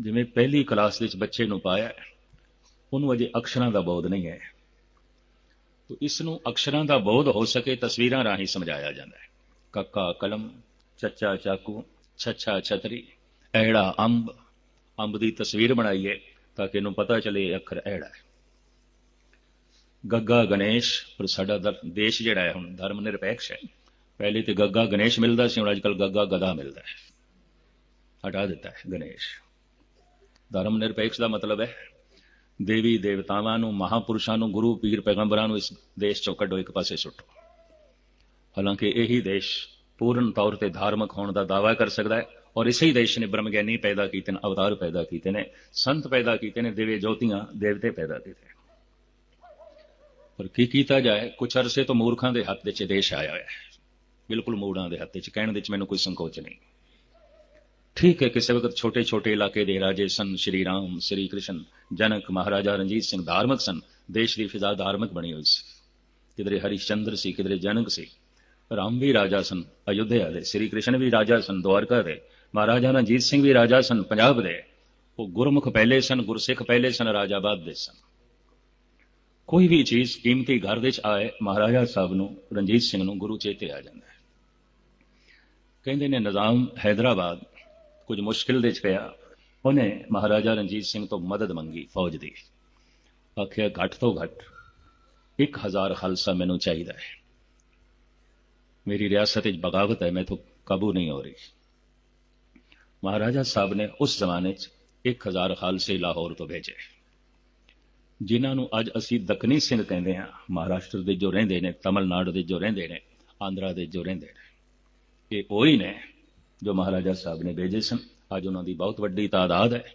ਜਿਵੇਂ ਪਹਿਲੀ ਕਲਾਸ ਵਿੱਚ ਬੱਚੇ ਨੂੰ ਪਾਇਆ ਉਹਨੂੰ ਅਜੇ ਅਕਸ਼ਰਾਂ ਦਾ ਬੋਧ ਨਹੀਂ ਹੈ। ਤੋ ਇਸ ਨੂੰ ਅਕਸ਼ਰਾਂ ਦਾ ਬੋਧ ਹੋ ਸਕੇ ਤਸਵੀਰਾਂ ਰਾਹੀਂ ਸਮਝਾਇਆ ਜਾਂਦਾ ਹੈ। ਕੱਕਾ ਕਲਮ, ਚੱਚਾ ਚਾਕੂ, ਛੱਛਾ ਛਤਰੀ, ਐੜਾ ਅੰਬ ਅੰਬ ਦੀ ਤਸਵੀਰ ਬਣਾਈਏ ਤਾਂ ਕਿ ਇਹਨੂੰ ਪਤਾ ਚੱਲੇ ਇਹ ਅੱਖਰ ਐੜਾ ਹੈ। ਗੱਗਾ ਗਣੇਸ਼, ਪਰ ਸਾਡਾ ਦੇਸ਼ ਜਿਹੜਾ ਹੈ ਹੁਣ ਧਰਮ ਨਿਰਪੇਖ ਹੈ। ਪਹਿਲੇ ਤੇ ਗੱਗਾ ਗਣੇਸ਼ ਮਿਲਦਾ ਸੀ, ਹੁਣ ਅੱਜਕੱਲ ਗੱਗਾ ਗਦਾ ਮਿਲਦਾ ਹੈ। ਹਟਾ ਦਿੱਤਾ ਹੈ ਗਣੇਸ਼। ਧਰਮ ਨਿਰਪੇਖ ਦਾ ਮਤਲਬ ਹੈ। ਦੇਵੀ ਦੇਵਤਾਵਾਂ ਨੂੰ, ਮਹਾਪੁਰਸ਼ਾਂ ਨੂੰ, ਗੁਰੂ ਪੀਰ ਪੈਗੰਬਰਾਂ ਨੂੰ ਇਸ ਦੇਸ਼ ਚੋਂ ਕੱਢੋ, ਇੱਕ ਪਾਸੇ ਸੁੱਟੋ। ਹਾਲਾਂਕਿ ਇਹੀ ਦੇਸ਼ ਪੂਰਨ ਤੌਰ ਤੇ ਧਾਰਮਿਕ ਹੋਣ ਦਾ ਦਾਅਵਾ ਕਰ ਸਕਦਾ ਹੈ ਔਰ ਇਸੇ ਹੀ ਦੇਸ਼ ਨੇ ਬ੍ਰਹਮਗਿਆਨੀ ਪੈਦਾ ਕੀਤੇ ਨੇ, ਅਵਤਾਰ ਪੈਦਾ ਕੀਤੇ ਨੇ, ਸੰਤ ਪੈਦਾ ਕੀਤੇ ਨੇ, ਦੇਵੇ ਜੋਤੀਆਂ, ਦੇਵਤੇ ਪੈਦਾ ਕੀਤੇ ਪਰ ਕੀ ਕੀਤਾ ਜਾਏ? ਕੁਛ ਅਰਸੇ ਤੋਂ ਮੂਰਖਾਂ ਦੇ ਹੱਥ ਵਿੱਚ ਦੇਸ਼ ਆਇਆ ਹੋਇਆ ਹੈ। ਬਿਲਕੁਲ ਮੂੜਾਂ ਦੇ ਹੱਥ ਵਿੱਚ, ਕਹਿਣ ਵਿੱਚ ਮੈਨੂੰ ਕੋਈ ਸੰਕੋਚ ਨਹੀਂ। ਠੀਕ ਹੈ, ਕਿਸੇ ਵਕਤ ਛੋਟੇ ਛੋਟੇ ਇਲਾਕੇ ਦੇ ਰਾਜੇ ਸਨ, ਸ਼੍ਰੀ ਰਾਮ, ਸ਼੍ਰੀ ਕ੍ਰਿਸ਼ਨ, ਜਨਕ ਮਹਾਰਾਜਾ ਰਣਜੀਤ ਸਿੰਘ ਧਾਰਮਿਕ ਸਨ, ਦੇਸ਼ ਦੀ ਫਿਜ਼ਾ ਧਾਰਮਿਕ ਬਣੀ ਹੋਈ ਸੀ। ਕਿਧਰੇ ਹਰੀਸ਼ਚੰਦਰ ਸੀ, ਕਿਧਰੇ ਜਨਕ ਸੀ। ਰਾਮ ਵੀ ਰਾਜਾ ਸਨ, ਅਯੁੱਧਿਆ ਦੇ, ਸ਼੍ਰੀ ਕ੍ਰਿਸ਼ਨ ਵੀ ਰਾਜਾ ਸਨ ਦੁਆਰਕਾ ਦੇ, ਮਹਾਰਾਜਾ ਰਣਜੀਤ ਸਿੰਘ ਵੀ ਰਾਜਾ ਸਨ, ਪੰਜਾਬ ਦੇ। ਉਹ ਗੁਰਮੁਖ ਪਹਿਲੇ ਸਨ, ਗੁਰਸਿੱਖ ਪਹਿਲੇ ਸਨ ਰਾਜਾਬਾਦ ਦੇ ਸਨ। ਕੋਈ ਵੀ ਚੀਜ਼ ਕੀਮਤੀ ਘਰ ਵਿੱਚ ਆਏ, ਮਹਾਰਾਜਾ ਸਾਹਿਬ ਨੂੰ, ਰਣਜੀਤ ਸਿੰਘ ਨੂੰ ਗੁਰੂ ਚੇਤੇ ਆ ਜਾਂਦਾ ਹੈ। ਕਹਿੰਦੇ ਨੇ ਨਿਜ਼ਾਮ ਹైదరాబాద్ ਕੁਝ ਮੁਸ਼ਕਿਲ ਦੇ ਚ ਪਿਆ। ਉਹਨੇ ਮਹਾਰਾਜਾ ਰਣਜੀਤ ਸਿੰਘ ਤੋਂ ਮਦਦ ਮੰਗੀ ਫੌਜ ਦੀ। ਆਖਿਆ, ਘੱਟ ਤੋਂ ਘੱਟ 1000 ਖਾਲਸਾ ਮੈਨੂੰ ਚਾਹੀਦਾ ਹੈ। ਮੇਰੀ ਰਿਆਸਤ ਵਿੱਚ ਬਗਾਵਤ ਹੈ ਮੈਂ ਤੋਂ ਕਾਬੂ ਨਹੀਂ ਹੋ ਰਹੀ। ਮਹਾਰਾਜਾ ਸਾਹਿਬ ਨੇ ਉਸ ਜ਼ਮਾਨੇ 'ਚ 1000 ਖਾਲਸੇ ਲਾਹੌਰ ਤੋਂ ਭੇਜੇ। ਜਿਨ੍ਹਾਂ ਨੂੰ ਅੱਜ ਅਸੀਂ ਦੱਖਣੀ ਸਿੰਘ ਕਹਿੰਦੇ ਹਾਂ, ਮਹਾਰਾਸ਼ਟਰ ਦੇ ਜੋ ਰਹਿੰਦੇ ਨੇ, ਤਮਿਲਨਾਡੂ ਦੇ ਜੋ ਰਹਿੰਦੇ ਨੇ, ਆਂਧਰਾ ਦੇ ਜੋ ਰਹਿੰਦੇ ਨੇ। ਇਹ ਉਹੀ ਨੇ ਜੋ ਮਹਾਰਾਜਾ ਸਾਹਿਬ ਨੇ ਭੇਜੇ ਸਨ। ਅੱਜ ਉਹਨਾਂ ਦੀ ਬਹੁਤ ਵੱਡੀ ਤਾਦਾਦ ਹੈ।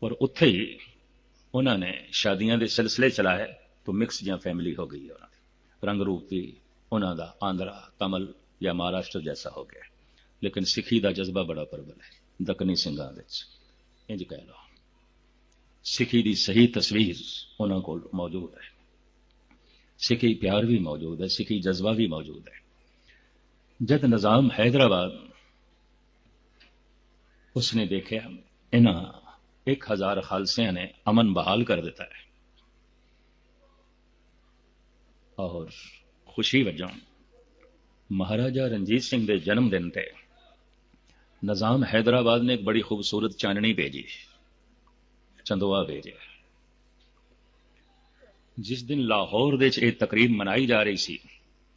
ਪਰ ਉੱਥੇ ਹੀ ਉਹਨਾਂ ਨੇ ਸ਼ਾਦੀਆਂ ਦੇ ਸਿਲਸਿਲੇ ਚਲਾਏ ਤੋਂ ਮਿਕਸ ਜਾਂ ਫੈਮਿਲੀ ਹੋ ਗਈ ਉਹਨਾਂ ਦੀ। ਰੰਗ ਰੂਪ ਦੀ ਉਹਨਾਂ ਦਾ ਆਂਧਰਾ ਕਮਲ ਜਾਂ ਮਹਾਰਾਸ਼ਟਰ ਜੈਸਾ ਹੋ ਗਿਆ। ਲੇਕਿਨ ਸਿੱਖੀ ਦਾ ਜਜ਼ਬਾ ਬੜਾ ਪ੍ਰਬਲ ਹੈ ਦੱਖਣੀ ਸਿੰਘਾਂ ਵਿੱਚ। ਇੰਜ ਕਹਿ ਲਓ, ਸਿੱਖੀ ਦੀ ਸਹੀ ਤਸਵੀਰ ਉਹਨਾਂ ਕੋਲ ਮੌਜੂਦ ਹੈ। ਸਿੱਖੀ ਪਿਆਰ ਵੀ ਮੌਜੂਦ ਹੈ, ਸਿੱਖੀ ਜਜ਼ਬਾ ਵੀ ਮੌਜੂਦ ਹੈ। ਜਦ ਨਿਜ਼ਾਮ ਹੈਦਰਾਬਾਦ उसने देखा, इन, एक हज़ार खालसिया ने अमन बहाल कर देता है। और खुशी वजों महाराजा रंजीत सिंह के जन्मदिन से निज़ाम हैदराबाद ने एक बड़ी खूबसूरत चांदनी भेजी चंदोआ भेजे। जिस दिन लाहौर दे तकरीब मनाई जा रही थी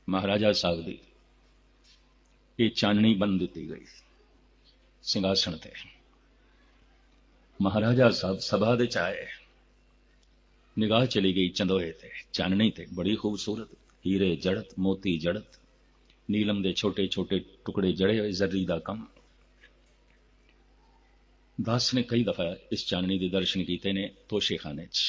महाराजा साहब की यह चाननी बंद दी गई। ਸਿੰਘਾਸਣ ਤੇ। ਮਹਾਰਾਜਾ ਸਾਹਿਬ ਸਭਾ ਦੇ ਚਾਏ ਨਿਗਾਹ ਚਲੀ ਗਈ ਚੰਦੋਏ ਤੇ, ਚਾਨਣੀ ਤੇ, ਬੜੀ ਖੂਬਸੂਰਤ। ਹੀਰੇ ਜੜਤ, ਮੋਤੀ ਜੜਤ। ਨੀਲਮ ਦੇ ਛੋਟੇ ਛੋਟੇ ਟੁਕੜੇ ਜੜੇ ਹੋਏ ਜ਼ਰੀ ਦਾ ਕੰਮ। ਦਾਸ ਨੇ ਕਈ ਦਫਾ ਇਸ ਚਾਨਣੀ ਦੇ ਦਰਸ਼ਨ ਕੀਤੇ ਨੇ ਤੋਸ਼ੇਖਾਨੇ 'ਚ।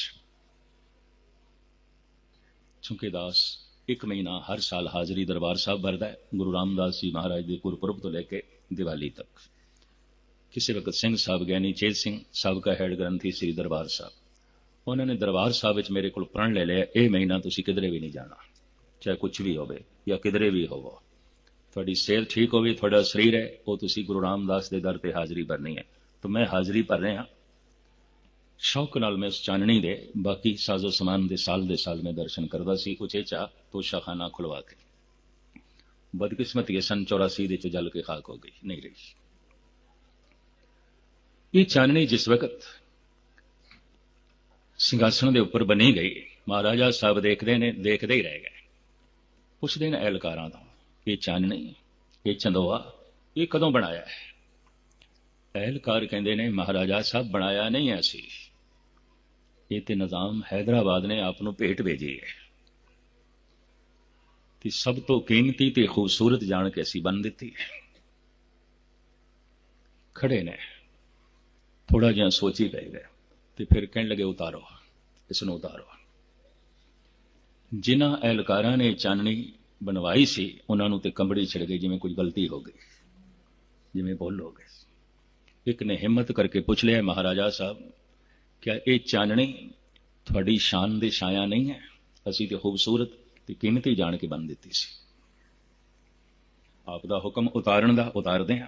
ਚੁੰਕੇ ਦਾਸ, ਇੱਕ ਮਹੀਨਾ ਹਰ ਸਾਲ ਹਾਜ਼ਰੀ ਦਰਬਾਰ ਸਾਹਿਬ ਭਰਦਾ ਹੈ। ਗੁਰੂ ਰਾਮਦਾਸ ਜੀ ਮਹਾਰਾਜ ਦੇ ਗੁਰਪੁਰਬ ਤੋਂ ਲੈ ਕੇ ਦੀਵਾਲੀ ਤੱਕ। ਕਿਸੇ ਵਕਤ ਸਿੰਘ ਸਾਹਿਬ ਗਿਆਨੀ ਚੇਤ ਸਿੰਘ ਸਾਬਕਾ ਹੈਡ ਗ੍ਰੰਥੀ ਸ੍ਰੀ ਦਰਬਾਰ ਸਾਹਿਬ। ਉਹਨਾਂ ਨੇ ਦਰਬਾਰ ਸਾਹਿਬ ਵਿੱਚ ਮੇਰੇ ਕੋਲ ਪ੍ਰਣ ਲੈ ਲਿਆ, ਇਹ ਮਹੀਨਾ ਤੁਸੀਂ ਕਿਧਰੇ ਵੀ ਨਹੀਂ ਜਾਣਾ। ਚਾਹੇ ਕੁਝ ਵੀ ਹੋਵੇ ਜਾਂ ਕਿਧਰੇ ਵੀ ਹੋਵੋ। ਤੁਹਾਡੀ ਸਿਹਤ ਠੀਕ ਹੋਵੇ, ਤੁਹਾਡਾ ਸਰੀਰ ਹੈ, ਉਹ ਤੁਸੀਂ ਗੁਰੂ ਰਾਮਦਾਸ ਦੇ ਦਰ ਤੇ ਹਾਜ਼ਰੀ ਭਰਨੀ ਹੈ। ਤਾਂ ਮੈਂ ਹਾਜ਼ਰੀ ਭਰ ਰਿਹਾ। ਸ਼ੌਕ ਨਾਲ ਮੈਂ ਉਸ ਚਾਨਣੀ ਦੇ, ਬਾਕੀ ਸਾਜ਼ੋ ਸਮਾਨ ਦੇ ਸਾਲ ਦੇ ਸਾਲ ਮੈਂ ਦਰਸ਼ਨ ਕਰਦਾ ਸੀ ਉਚੇਚਾ ਤੋਸ਼ਾਖਾਨਾ ਖੁਲਵਾ ਕੇ। ਬਦਕਿਸਮਤੀ ਸਨ 84 ਦੇ ਚ ਜਲ ਕੇ ਖਾਕ ਹੋ ਗਈ, ਨਹੀਂ ਰਹੀ। यह चाननी जिस वक्त सिंघासन के उपर बनी गई, महाराजा साहब देखते ने, देखते दे ही रह गए। कुछ दिन एहलकारा तो, यह चाननी यह चंदोवा यह कदों बनाया है? एहलकार कहें ने, महाराजा साहब बनाया नहीं है असी यह तो निज़ाम हैदराबाद ने आपू भेट भेजी है। तो सब तो कीमती खूबसूरत जान के असी बन दी खड़े ने ਥੋੜਾ ਜਿਹਾ ਸੋਚੀ ਪੈ ਗਏ ਤੇ ਫਿਰ ਕਹਿਣ ਲੱਗੇ, ਉਤਾਰੋ ਇਸ ਨੂੰ ਉਤਾਰੋ ਜਿਨ੍ਹਾਂ ਐਲਕਾਰਾਂ ਨੇ ਚਾਨਣੀ ਬਣਵਾਈ ਸੀ, ਉਹਨਾਂ ਨੂੰ ਤੇ ਕੰਬੜੀ ਛਿੜ ਗਈ, ਜਿਵੇਂ ਕੁਝ ਗਲਤੀ ਹੋ ਗਈ, ਜਿਵੇਂ ਭੁੱਲ ਹੋ ਗਈ ਇੱਕ ਨੇ ਹਿੰਮਤ ਕਰਕੇ ਪੁੱਛ ਲਿਆ, ਮਹਾਰਾਜਾ ਸਾਹਿਬ ਕਿ ਇਹ ਚਾਨਣੀ ਤੁਹਾਡੀ ਸ਼ਾਨ ਦੇ ਛਾਇਆ ਨਹੀਂ ਹੈ? ਅਸੀਂ ਤੇ ਖੂਬਸੂਰਤ ਤੇ ਕੀਮਤੀ ਜਾਣ ਕੇ ਬੰਨ ਦਿੱਤੀ ਸੀ। ਆਪ ਦਾ ਹੁਕਮ ਉਤਾਰਨ ਦਾ ਉਤਾਰਦੇ ਹਾਂ।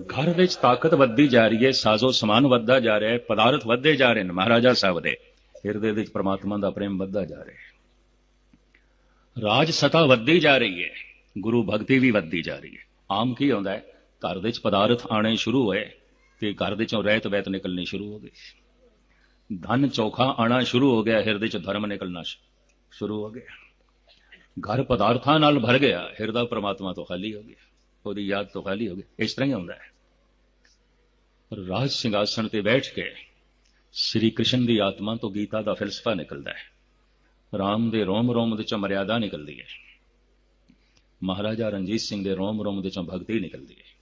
ਘਰ ਵਿੱਚ ਤਾਕਤ ਵੱਧਦੀ ਜਾ ਰਹੀ ਹੈ, ਸਾਜ਼ੋ ਸਮਾਨ ਵੱਧਦਾ ਜਾ ਰਿਹਾ ਹੈ, ਪਦਾਰਥ ਵੱਧਦੇ ਜਾ ਰਹੇ ਨੇ ਮਹਾਰਾਜਾ ਸਾਹਿਬ ਦੇ। ਹਿਰਦੇ ਵਿੱਚ ਪ੍ਰਮਾਤਮਾ ਦਾ ਪ੍ਰੇਮ ਵੱਧਦਾ ਜਾ ਰਿਹਾ ਹੈ। ਰਾਜ ਸਤਾ ਵੱਧਦੀ ਜਾ ਰਹੀ ਹੈ, ਗੁਰੂ ਭਗਤੀ ਵੀ ਵੱਧਦੀ ਜਾ ਰਹੀ ਹੈ। ਆਮ ਕੀ ਹੁੰਦਾ ਹੈ? ਘਰ ਵਿੱਚ ਪਦਾਰਥ ਆਣੇ ਸ਼ੁਰੂ ਹੋਏ ਤੇ ਘਰ ਦੇ ਚੋਂ ਰਹਿਤ ਵੈਤ ਨਿਕਲਣੀ ਸ਼ੁਰੂ ਹੋ ਗਈ। ਧਨ ਚੋਖਾ ਆਣਾ ਸ਼ੁਰੂ ਹੋ ਗਿਆ, ਹਿਰਦੇ ਚ ਧਰਮ ਨਿਕਲਣਾ ਸ਼ੁਰੂ ਹੋ ਗਿਆ। ਘਰ ਪਦਾਰਥਾਂ ਨਾਲ ਭਰ ਗਿਆ, ਹਿਰਦਾ ਪ੍ਰਮਾਤਮਾ ਤੋਂ ਖਾਲੀ ਹੋ ਗਿਆ। ਉਹਦੀ ਯਾਦ ਤੋਂ ਖਾਲੀ ਹੋ ਗਈ ਇਸ ਤਰ੍ਹਾਂ ਹੀ ਹੁੰਦਾ ਹੈ। ਪਰ ਰਾਜ ਸਿੰਘਾਸਣ ਤੇ ਬੈਠ ਕੇ ਸ੍ਰੀ ਕ੍ਰਿਸ਼ਨ ਦੀ ਆਤਮਾ ਤੋਂ ਗੀਤਾ ਦਾ ਫਿਲਸਫਾ ਨਿਕਲਦਾ ਹੈ। ਰਾਮ ਦੇ ਰੋਮ ਰੋਮ ਦੇ ਚੋਂ ਮਰਿਆਦਾ ਨਿਕਲਦੀ ਹੈ। ਮਹਾਰਾਜਾ ਰਣਜੀਤ ਸਿੰਘ ਦੇ ਰੋਮ ਰੋਮ ਦੇ ਚੋਂ ਭਗਤੀ ਨਿਕਲਦੀ ਹੈ।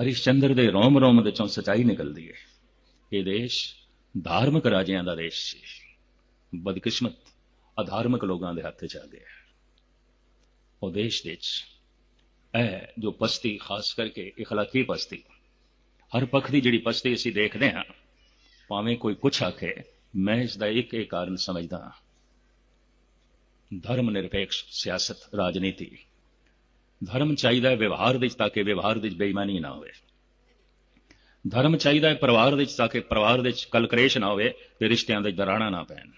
ਹਰਿਸ਼ਚੰਦਰ ਦੇ ਰੋਮ ਰੋਮ ਦੇ ਚੋਂ ਸਚਾਈ ਨਿਕਲਦੀ ਹੈ। ਇਹ ਦੇਸ਼ ਧਾਰਮਿਕ ਰਾਜਿਆਂ ਦਾ ਦੇਸ਼ ਸੀ। ਬਦਕਿਸਮਤ, ਅਧਾਰਮਿਕ ਲੋਕਾਂ ਦੇ ਹੱਥ 'ਚ ਆ ਗਿਆ ਉਹ ਦੇਸ਼ ਵਿੱਚ ਇਹ ਜੋ ਪਸਤੀ ਖਾਸ ਕਰਕੇ اخلاقی ਪਸਤੀ ਹਰ ਪੱਖ ਦੀ ਜਿਹੜੀ ਪਸਤੀ ਅਸੀਂ ਦੇਖਦੇ ਹਾਂ ਭਾਵੇਂ ਕੋਈ ਕੁਛ ਆਖੇ ਮੈਂ ਇਸ ਦਾ ਇੱਕ ਇੱਕ ਕਾਰਨ ਸਮਝਦਾ ਹਾਂ ਧਰਮ ਨਿਰਪੇਖ ਸਿਆਸਤ ਰਾਜਨੀਤੀ ਧਰਮ ਚਾਹੀਦਾ ਹੈ ਵਿਵਹਾਰ ਵਿੱਚ ਤਾਂ ਕਿ ਵਿਵਹਾਰ ਵਿੱਚ ਬੇਈਮਾਨੀ ਨਾ ਹੋਵੇ ਧਰਮ ਚਾਹੀਦਾ ਹੈ ਪਰਿਵਾਰ ਵਿੱਚ ਤਾਂ ਕਿ ਪਰਿਵਾਰ ਵਿੱਚ ਕਲਕਲੇਸ਼ ਨਾ ਹੋਵੇ ਤੇ ਰਿਸ਼ਤਿਆਂ ਦੇ ਦਰਾਣਾ ਨਾ ਪੈਣ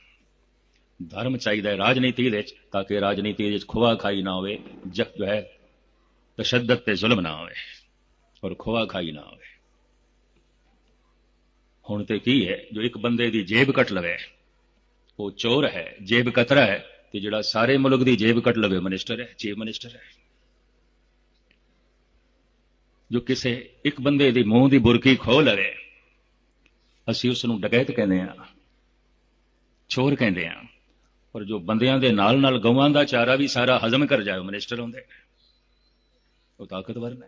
ਧਰਮ ਚਾਹੀਦਾ ਹੈ ਰਾਜਨੀਤੀ ਵਿੱਚ ਤਾਂ ਕਿ ਰਾਜਨੀਤੀ ਵਿੱਚ ਖੋਆ ਖਾਈ ਨਾ ਹੋਵੇ ਜਗ ਜੋ ਹੈ ਤਸ਼ੱਦਦ ਤੇ ਜ਼ੁਲਮ ਨਾ ਹੋਵੇ ਔਰ ਖੋਆ ਖਾਈ ਨਾ ਹੋਵੇ ਹੁਣ ਤੇ ਕੀ ਹੈ, ਜੋ ਇੱਕ ਬੰਦੇ ਦੀ ਜੇਬ ਕੱਟ ਲਵੇ, ਉਹ ਚੋਰ ਹੈ, ਜੇਬ ਕਤਰਾ ਹੈ ਤੇ ਜਿਹੜਾ ਸਾਰੇ ਮੁਲਕ ਦੀ ਜੇਬ ਕੱਟ ਲਵੇ, ਮਿਨਿਸਟਰ ਹੈ ਚੀਫ ਮਿਨਿਸਟਰ ਹੈ। ਜੋ ਕਿਸੇ ਇੱਕ ਬੰਦੇ ਦੀ ਮੂੰਹ ਦੀ ਬੁਰਕੀ ਖੋਹ ਲਵੇ, ਅਸੀਂ ਉਸ ਨੂੰ ਡਕੈਤ ਕਹਿੰਦੇ ਆ ਚੋਰ ਕਹਿੰਦੇ ਆ ਪਰ ਜੋ ਬੰਦਿਆਂ ਦੇ ਨਾਲ ਨਾਲ ਗਵਾਂ ਦਾ ਚਾਰਾ ਵੀ ਸਾਰਾ ਹਜ਼ਮ ਕਰ ਜਾਏ ਉਹ ਮਿਨਿਸਟਰ ਹੁੰਦੇ ਉਹ ਤਾਕਤਵਰ ਨੇ